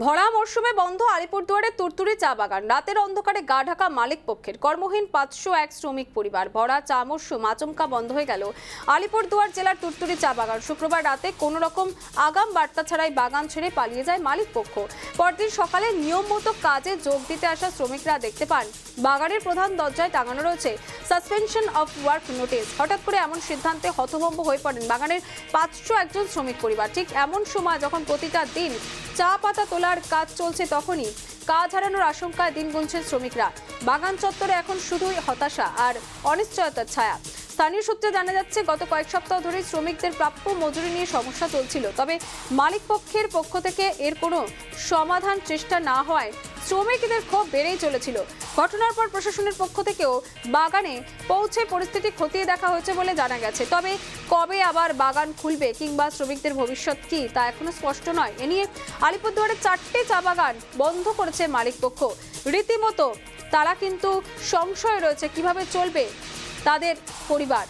ভরা মরশুমে বন্ধ আলিপুরদুয়ারের তুরতুরি চা বাগান। রাতের অন্ধকারে গা ঢাকা মালিক পক্ষের। কর্মহীন পাঁচশো এক শ্রমিক পরিবার। ভরা চা মরশুম আচমকা বন্ধ হয়ে গেল। আলিপুরদুয়ার জেলার তুরতুরি চা বাগান। শুক্রবার রাতে কোনো রকম আগাম বার্তা ছাড়াই বাগান ছেড়ে পালিয়ে যায় মালিক পক্ষ। পরদিন সকালে নিয়ম মতো কাজে যোগ দিতে আসা শ্রমিকরা দেখতে পান, বাগানের প্রধান দরজায় টাঙানো রয়েছে সাসপেনশন অফ ওয়ার্ক নোটিস হঠাৎ করে এমন সিদ্ধান্তে হতভম্ব হয়ে পড়েন বাগানের পাঁচশো একজন শ্রমিক পরিবার। ঠিক এমন সময় যখন প্রতিটা দিন চা পাতা তোলার কাজ চলছে তখনই কাজ হারানোর আশঙ্কায় দিন গুনছেন শ্রমিকরা। বাগান চত্বরে এখন শুধুই হতাশা আর অনিশ্চয়তার ছায়া। স্থানীয় সূত্রে জানা যাচ্ছে, গত কয়েক সপ্তাহ ধরে শ্রমিকদের প্রাপ্য মজুরি নিয়ে সমস্যা চলছিল। তবে মালিক পক্ষের পক্ষ থেকে এর কোনো সমাধান চেষ্টা না হওয়ায় শ্রমিকদের ক্ষোভ বেড়েই চলেছিল। ঘটনার পর প্রশাসনের পক্ষ থেকেও বাগানে পৌঁছে পরিস্থিতি খতিয়ে দেখা হয়েছে বলে জানা গেছে। তবে কবে আবার বাগান খুলবে কিংবা শ্রমিকদের ভবিষ্যৎ কি তা এখনও স্পষ্ট নয়। এ নিয়ে আলিপুরদুয়ারের চারটে চা বাগান বন্ধ করেছে মালিক পক্ষ। রীতিমতো তারা কিন্তু সংশয় রয়েছে কীভাবে চলবে তাদের পরিবার।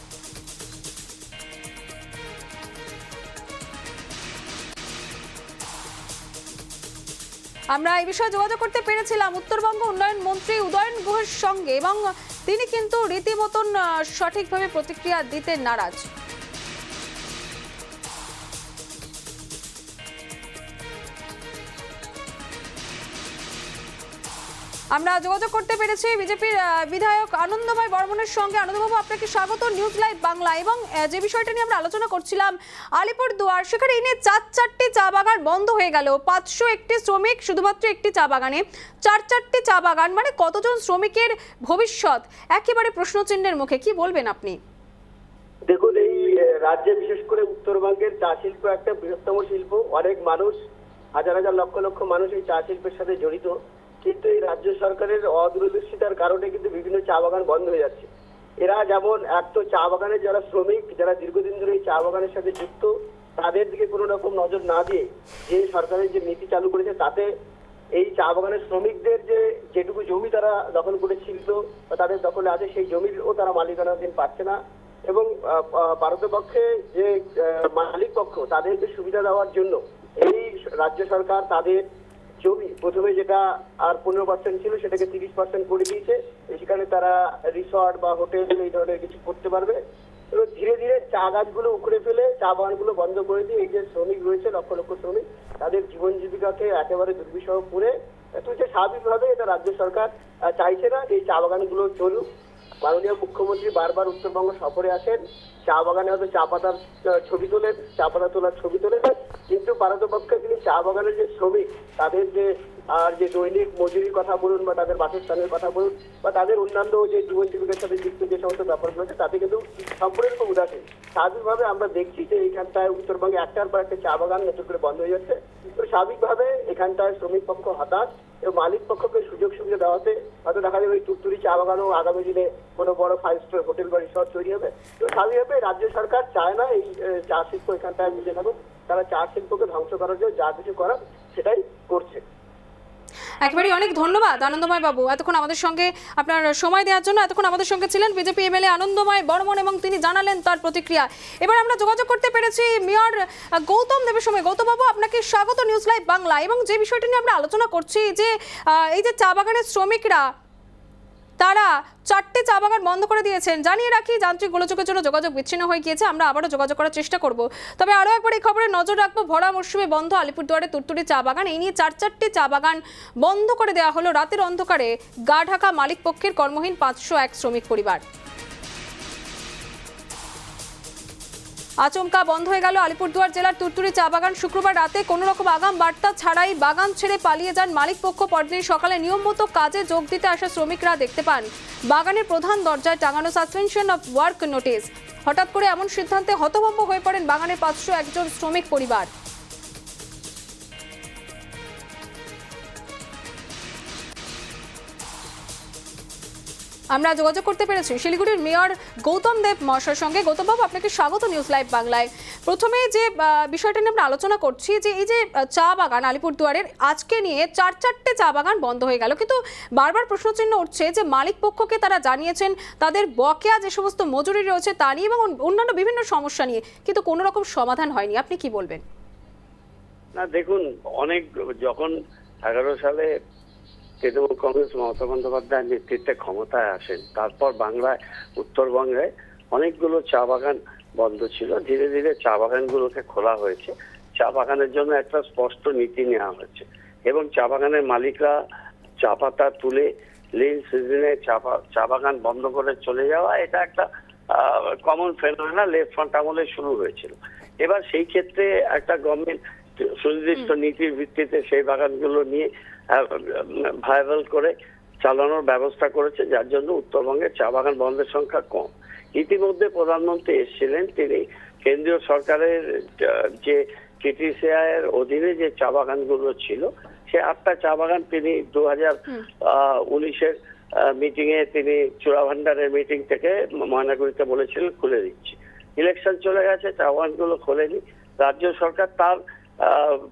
আমরা এই বিষয়ে যোগাযোগ করতে পেরেছিলাম উত্তরবঙ্গ উন্নয়ন মন্ত্রী উদয়ন গুহের সঙ্গে এবং তিনি কিন্তু রীতিমতন সঠিকভাবে প্রতিক্রিয়া দিতে নারাজ। আমরা যোগাযোগ করতে পেরেছি বিজেপির বিধায়ক আনন্দময় বর্মনের সঙ্গে। আনন্দবাবু, আপনাকে স্বাগত নিউজ লাইভ বাংলা। এবং যে বিষয়টা নিয়ে আমরা আলোচনা করছিলাম আলিপুর দুয়ার সেখানে এনে চার চারটি চা বাগান বন্ধ হয়ে গেল। পাঁচশো একটি শ্রমিক, শুধুমাত্র একটি চা বাগানে। চার চারটি চা বাগান মানে কতজন শ্রমিকের ভবিষ্যৎ? একেবারে প্রশ্নচিহ্নের মুখে, কি বলবেন আপনি? দেখুন, এই রাজ্যে বিশেষ করে উত্তরবঙ্গের চা শিল্প একটা বৃহত্তম শিল্প। অনেক মানুষ, হাজার হাজার লক্ষ লক্ষ মানুষ এই চা শিল্পের সাথে জড়িত। কিন্তু এই রাজ্য সরকারের অদূরদর্শিতার কারণে কিন্তু বিভিন্ন চা বাগান বন্ধ হয়ে যাচ্ছে। এরা যেমন এক তো চা বাগানের যারা শ্রমিক, যারা দীর্ঘদিন ধরে এই চা বাগানের সাথে যুক্ত, তাদের দিকে কোনো রকম নজর না দিয়ে যে সরকারের যে নীতি চালু করেছে, তাতে এই চা বাগানের শ্রমিকদের যে যেটুকু জমি তারা দখল করেছিল বা তাদের দখলে আছে, সেই জমিরও তারা মালিকানাধীন পাচ্ছে না। এবং ভারতপক্ষে যে মালিক পক্ষ, তাদেরকে সুবিধা দেওয়ার জন্য এই রাজ্য সরকার তাদের জমি প্রথমে যেটা আর পনেরো পার্সেন্ট ছিল, সেটাকে তিরিশ পার্সেন্ট করে দিয়েছে। সেখানে তারা রিসর্ট বা হোটেল এই ধরনের কিছু করতে পারবে। এবং ধীরে ধীরে চা গাছগুলো উখড়ে ফেলে, চা বাগানগুলো বন্ধ করে দিয়ে এই যে শ্রমিক রয়েছে, লক্ষ লক্ষ শ্রমিক, তাদের জীবন জীবিকাকে একেবারে দুর্বিষহ করে তুলছে স্বাভাবিকভাবে এটা রাজ্য সরকার চাইছে না যে এই চা বাগানগুলো চলুক। মাননীয় মুখ্যমন্ত্রী বারবার উত্তরবঙ্গ সফরে আসেন। চা বাগানে হয়তো চা পাতার ছবি তোলেন, চা পাতা তোলার ছবি তোলেন কিন্তু ভারতপক্ষে তিনি চা বাগানের যে শ্রমিক, তাদের যে, আর যে দৈনিক মজুরির কথা বলুন বা তাদের বাসস্থানের কথা বলুন বা তাদের অন্যান্য যে জীবন জীবিকার সাথে যুক্ত যে সমস্ত ব্যাপারগুলো আছে, তাতে কিন্তু সম্পূর্ণ উদাসীন। স্বাভাবিকভাবে আমরা দেখছি যে এইখানটায় উত্তরবঙ্গে একটার পর একটা চা বাগান নতুন করে বন্ধ হয়ে যাচ্ছে। তো স্বাভাবিকভাবে এখানটায় শ্রমিক পক্ষ হতাশ এবং মালিক পক্ষকে সুযোগ সুবিধা দেওয়াতে হয়তো দেখা যাবে ওই তুরতুরি চা বাগানও আগামী দিনে কোনো বড় ফাইভ স্টার হোটেল বা রিসর্ট তৈরি হবে। তো স্বাভাবিকভাবে রাজ্য সরকার চায় না এই চা শিল্প এখানটায় মিলে থাকুক তারা চা শিল্পকে ধ্বংস করার জন্য যা কিছু করার সেটাই করছে। একেবারে অনেক ধন্যবাদ আনন্দময় বাবু এতক্ষণ আমাদের সঙ্গে আপনার সময় দেওয়ার জন্য এতক্ষণ আমাদের সঙ্গে ছিলেন বিজেপি এমএলএ আনন্দময় বর্মন এবং তিনি জানালেন তার প্রতিক্রিয়া। এবার আমরা যোগাযোগ করতে পেরেছি মেয়র গৌতম দেবের সময় গৌতম বাবু আপনাকে স্বাগত নিউজ লাইভ বাংলা। এবং যে বিষয়টি নিয়ে আমরা আলোচনা করছি, যে এই যে চা বাগানের শ্রমিকরা তারা চারটে চা বাগান বন্ধ করে দিয়েছেন। জানিয়ে রাখি, যান্ত্রিক গোলযোগের জন্য যোগাযোগ বিচ্ছিন্ন হয়ে গিয়েছে। আমরা আবারও যোগাযোগ করার চেষ্টা করব। তবে আরও একবার এই খবরে নজর রাখব, ভরা মরশুমে বন্ধ আলিপুরদুয়ারে তুরতুরি চা বাগান। এই নিয়ে চার চারটি চা বাগান বন্ধ করে দেওয়া হলো। রাতের অন্ধকারে গা ঢাকা মালিক পক্ষের কর্মহীন পাঁচশো এক শ্রমিক পরিবার। আচমকা বন্ধ হয়ে গেল আলিপুরদুয়ার জেলার তুরতুরি চা বাগান। শুক্রবার রাতে কোনো রকম আগাম বার্তা ছাড়াই বাগান ছেড়ে পালিয়ে যান মালিক পক্ষ। পরদিন সকালে নিয়ম মতো কাজে যোগ দিতে আসা শ্রমিকরা দেখতে পান। বাগানের প্রধান দরজায় টাঙানো সাসপেনশন অফ ওয়ার্ক নোটিস হঠাৎ করে এমন সিদ্ধান্তে হতভম্ব হয়ে পড়েন বাগানের পাঁচশো একজন শ্রমিক পরিবার। আমরা যোগাযোগ করতে পেরেছি। শিলিগুড়ির মেয়র গৌতম দেব মহাশয়ের সঙ্গে। গৌতম বাবু আপনাকে স্বাগত নিউজ লাইভ বাংলায়। প্রথমে যে বিষয়টা নিয়ে আমরা আলোচনা করছি যে, এই যে চা বাগান আলিপুরদুয়ারের আজকে নিয়ে চার চারটে চা বাগান বন্ধ হয়ে গেল। কিন্তু বারবার প্রশ্নচিহ্ন উঠছে যে, মালিক পক্ষকে তারা জানিয়েছেন তাদের বকেয়া যে সমস্ত মজুরি রয়েছে তা নিয়ে এবং অন্যান্য বিভিন্ন সমস্যা নিয়ে। কিন্তু কোনো রকম সমাধান হয়নি। আপনি কি বলবেন? না, দেখুন, অনেক, যখন এগারো সালে তৃণমূল কংগ্রেস মমতা বন্দ্যোপাধ্যায়ের নেতৃত্বে ক্ষমতায় আসেন। তারপর বাংলায় উত্তরবঙ্গে অনেকগুলো চা বাগান বন্ধ ছিল। ধীরে ধীরে চা বাগানগুলোকে খোলা হয়েছে। চা বাগানের জন্য একটা স্পষ্ট নীতি নেওয়া হয়েছে এবং চা বাগানের মালিকরা চা পাতা তুলে লেন সিজনে চা বাগান বন্ধ করে চলে যাওয়া এটা একটা কমন ফেনোমেনা লেফট ফ্রন্ট আমলে শুরু হয়েছিল। এবার সেই ক্ষেত্রে একটা গভর্নমেন্ট সুনির্দিষ্ট নীতির ভিত্তিতে সেই বাগানগুলো নিয়ে ভাইরাল করে চালানোর ব্যবস্থা করেছে যার জন্য উত্তরবঙ্গে চা বাগান বন্ধের সংখ্যা কম। ইতিমধ্যে প্রধানমন্ত্রী এসেছিলেন তিনি কেন্দ্রীয় সরকারের যে কেটিসিআই এর অধীনে যে চা বাগানগুলো ছিল সে আটটা চা বাগান তিনি দু হাজার উনিশের মিটিং এ তিনি চূড়াভান্ডারের মিটিং থেকে ময়নাগুড়িতে বলেছিলেন খুলে দিচ্ছি। ইলেকশন চলে গেছে চা বাগানগুলো খোলেনি। রাজ্য সরকার তার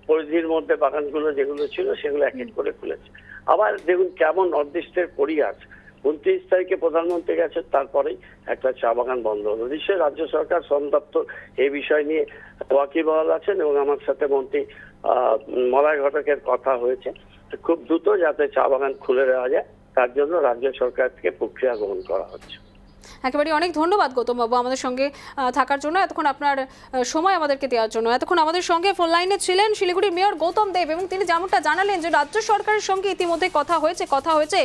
পরিধির মধ্যে বাগানগুলো যেগুলো ছিল সেগুলো এক এক করে খুলেছে। আবার দেখুন কেমন অদৃষ্টের পরিহাস। উনত্রিশ তারিখে প্রধানমন্ত্রী গেছে তারপরেই একটা চা বাগান বন্ধ হলো। নিশ্চয়ই রাজ্য সরকার শ্রম দপ্তর এই বিষয় নিয়ে ওয়াকিবহাল আছেন এবং আমার সাথে মন্ত্রী আহ, মলয় ঘটকের কথা হয়েছে। খুব দ্রুত যাতে চা বাগান খুলে দেওয়া যায় তার জন্য রাজ্য সরকার থেকে প্রক্রিয়া গ্রহণ করা হচ্ছে। একেবারে অনেক ধন্যবাদ গৌতম বাবু আমাদের সঙ্গে থাকার জন্য, এতক্ষণ আপনার সময় আমাদেরকে দেওয়ার জন্য। এতক্ষণ আমাদের সঙ্গে ফোন লাইনে ছিলেন শিলিগুড়ির মেয়র গৌতম দেব এবং তিনি যেমনটা জানালেন যে রাজ্য সরকারের সঙ্গে ইতিমধ্যে কথা হয়েছে কথা হয়েছে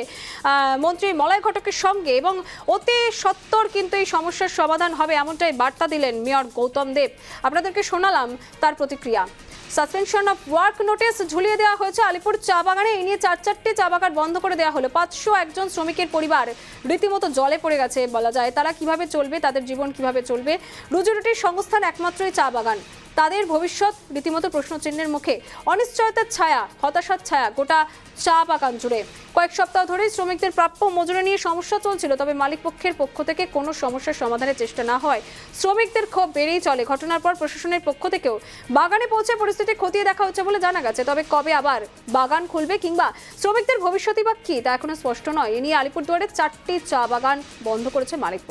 মন্ত্রী মলয় ঘটকের সঙ্গে এবং অতি সত্বর কিন্তু এই সমস্যার সমাধান হবে এমনটাই বার্তা দিলেন মেয়র গৌতম দেব। আপনাদেরকে শোনালাম তার প্রতিক্রিয়া। সাসপেনশন অফ ওয়ার্ক নোটিশ ঝুলিয়ে দেওয়া হয়েছে আলিপুর চা বাগানে এই নিয়ে চার চারটি চা বাগান বন্ধ করে দেওয়া হলো। পাঁচশো একজন শ্রমিকের পরিবার রীতিমতো জলে পড়ে গেছে বলা যায়। তারা কীভাবে চলবে, তাদের জীবন কীভাবে চলবে? রুজি রুটির সংস্থান একমাত্রই চা বাগান তাদের ভবিষ্যৎ রীতিমতো প্রশ্নচিহ্নের মুখে। অনিশ্চয়তার ছায়া, হতাশার ছায়া, গোটা চা বাগান জুড়ে। কয়েক সপ্তাহ ধরেই শ্রমিকদের প্রাপ্য মজুরি নিয়ে সমস্যা চলছিল, তবে মালিক পক্ষের পক্ষ থেকে কোনো সমস্যার সমাধানের চেষ্টা না হয়। শ্রমিকদের ক্ষোভ বেড়েই চলে। ঘটনার পর প্রশাসনের পক্ষ থেকেও বাগানে পৌঁছে পরিস্থিতি খতিয়ে দেখা হচ্ছে বলে জানা গেছে। তবে কবে আবার বাগান খুলবে কিংবা শ্রমিকদের ভবিষ্যৎই বা কি, তা এখনও স্পষ্ট নয়। এ নিয়ে আলিপুরদুয়ারের চারটি চা বাগান বন্ধ করেছে মালিক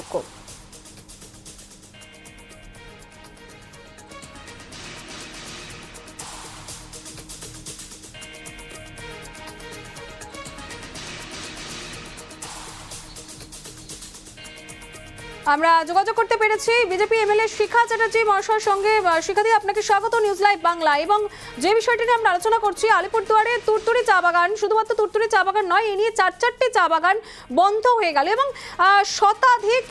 আমরা যোগাযোগ করতে পেরেছি বিজেপি এমএলএ শিখা চ্যাটার্জি মহাশয়ের সঙ্গে। শিখাদি আপনাকে স্বাগত নিউজ লাইভ বাংলা। এবং যে বিষয়টি নিয়ে আমরা আলোচনা করছি, আলিপুরদুয়ারে তুরতুরি চা বাগান, শুধুমাত্র তুরতুরি চা বাগান নয় এই নিয়ে চার চারটি চা বাগান বন্ধ হয়ে গেল। এবং শতাধিক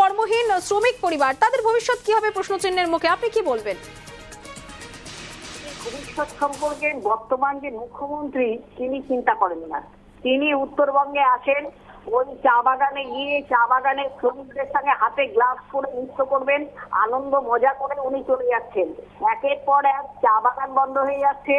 কর্মহীন শ্রমিক পরিবার, তাদের ভবিষ্যৎ কি হবে প্রশ্নচিহ্নের মুখে? আপনি কি বলবেন? ভবিষ্যৎ সম্পর্কে বর্তমান যে মুখ্যমন্ত্রী, তিনি চিন্তা করেন না। তিনি উত্তরবঙ্গে আসেন ওই চা বাগানে গিয়ে চা বাগানের শ্রমিকদের সঙ্গে হাতে গ্লাভস পরে নৃত্য করবেন, আনন্দ, মজা করে উনি চলে যাচ্ছেন। একের পর এক চা বাগান বন্ধ হয়ে যাচ্ছে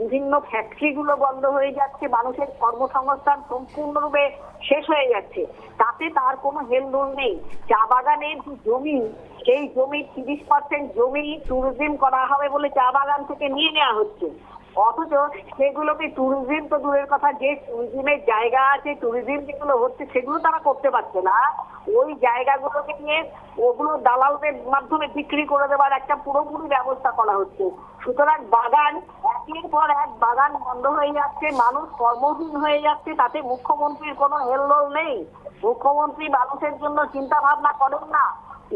বিভিন্ন ফ্যাক্টরি গুলো বন্ধ হয়ে যাচ্ছে, মানুষের কর্মসংস্থান সম্পূর্ণরূপে শেষ হয়ে যাচ্ছে। তাতে তার কোনো হেলদোল নেই। চা বাগানের জমি, সেই জমি তিরিশ পার্সেন্ট জমি ট্যুরিজম করা হবে বলে চা বাগান থেকে নিয়ে নেওয়া হচ্ছে। অথচ সেগুলোকে ট্যুরিজম তো দূরের কথা, যে ট্যুরিজমের জায়গা আছে ট্যুরিজম যেগুলো হচ্ছে, সেগুলো তারা করতে পারছে না। ওই জায়গাগুলোকে নিয়ে ওগুলো দালালদের মাধ্যমে বিক্রি করে দেওয়ার একটা পুরোপুরি ব্যবস্থা করা হচ্ছে। সুতরাং বাগান, একের পর এক বাগান বন্ধ হয়ে যাচ্ছে, মানুষ কর্মহীন হয়ে যাচ্ছে, তাতে মুখ্যমন্ত্রীর কোনো হেলদোল নেই। মুখ্যমন্ত্রী মানুষের জন্য চিন্তা ভাবনা করেন না।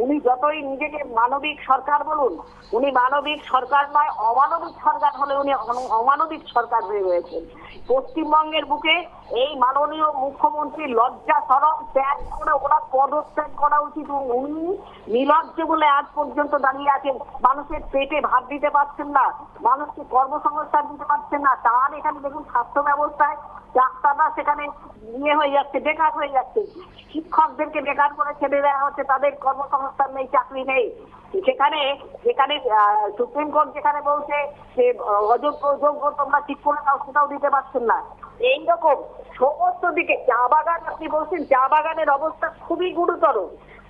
উনি যতই নিজেকে মানবিক সরকার বলুন, উনি মানবিক সরকার নয়, অমানবিক সরকার হলে উনি অমানবিক সরকার হয়ে রয়েছেন। পশ্চিমবঙ্গের বুকে এই মাননীয় মুখ্যমন্ত্রী লজ্জা সরম ত্যাগ করে ওনার পদত্যাগ করা উচিত উনি নিলজ্জ বলে আজ পর্যন্ত দাঁড়িয়ে আছেন। মানুষের পেটে ভাত দিতে পারছেন না, মানুষকে কর্মসংস্থান দিতে পারছেন না। তার এখানে দেখুন স্বাস্থ্য ব্যবস্থায় ডাক্তাররা সেখানে ইয়ে হয়ে যাচ্ছে, বেকার হয়ে যাচ্ছে। শিক্ষকদেরকে বেকার করে ছেড়ে দেওয়া হচ্ছে, তাদের কর্মসংস্থান নেই চাকরি নেই সেখানে যেখানে সুপ্রিম কোর্ট যেখানে বলছে যে অযোগ্য যোগ্য তোমরা ঠিক করে সেটাও দিতে পারছেন না। এইরকম সমস্ত দিকে চা বাগান আপনি বলছেন, চা বাগানের অবস্থা খুবই গুরুতর।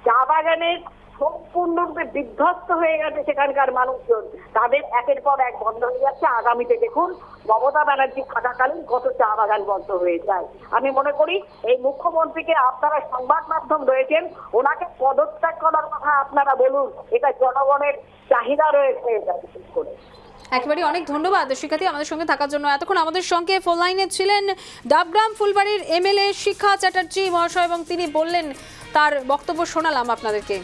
চা বাগানের সম্পূর্ণরূপে বিধ্বস্ত হয়ে গেছে সেখানকার মানুষজন। তাদের একের পর এক বন্ধ হয়ে যাচ্ছে। আগামীতে দেখুন, মমতা ব্যানার্জি থাকাকালীন কত চা বাগান বন্ধ হয়ে যায়। আমি মনে করি, এই মুখ্যমন্ত্রীকে আপনারা সংবাদ মাধ্যম রয়েছেন, ওনাকে পদত্যাগ করার কথা আপনারা বলুন। এটা জনগণের চাহিদা রয়েছে। এটা বিশেষ করে। একেবারে অনেক ধন্যবাদ শিক্ষার্থী আমাদের সঙ্গে থাকার জন্য। এতক্ষণ আমাদের সঙ্গে ফোন লাইনে ছিলেন ডাবগ্রাম ফুলবাড়ির এমএলএ শিক্ষা চ্যাটার্জি মহাশয় এবং তিনি বললেন, তার বক্তব্য শোনালাম আপনাদেরকে।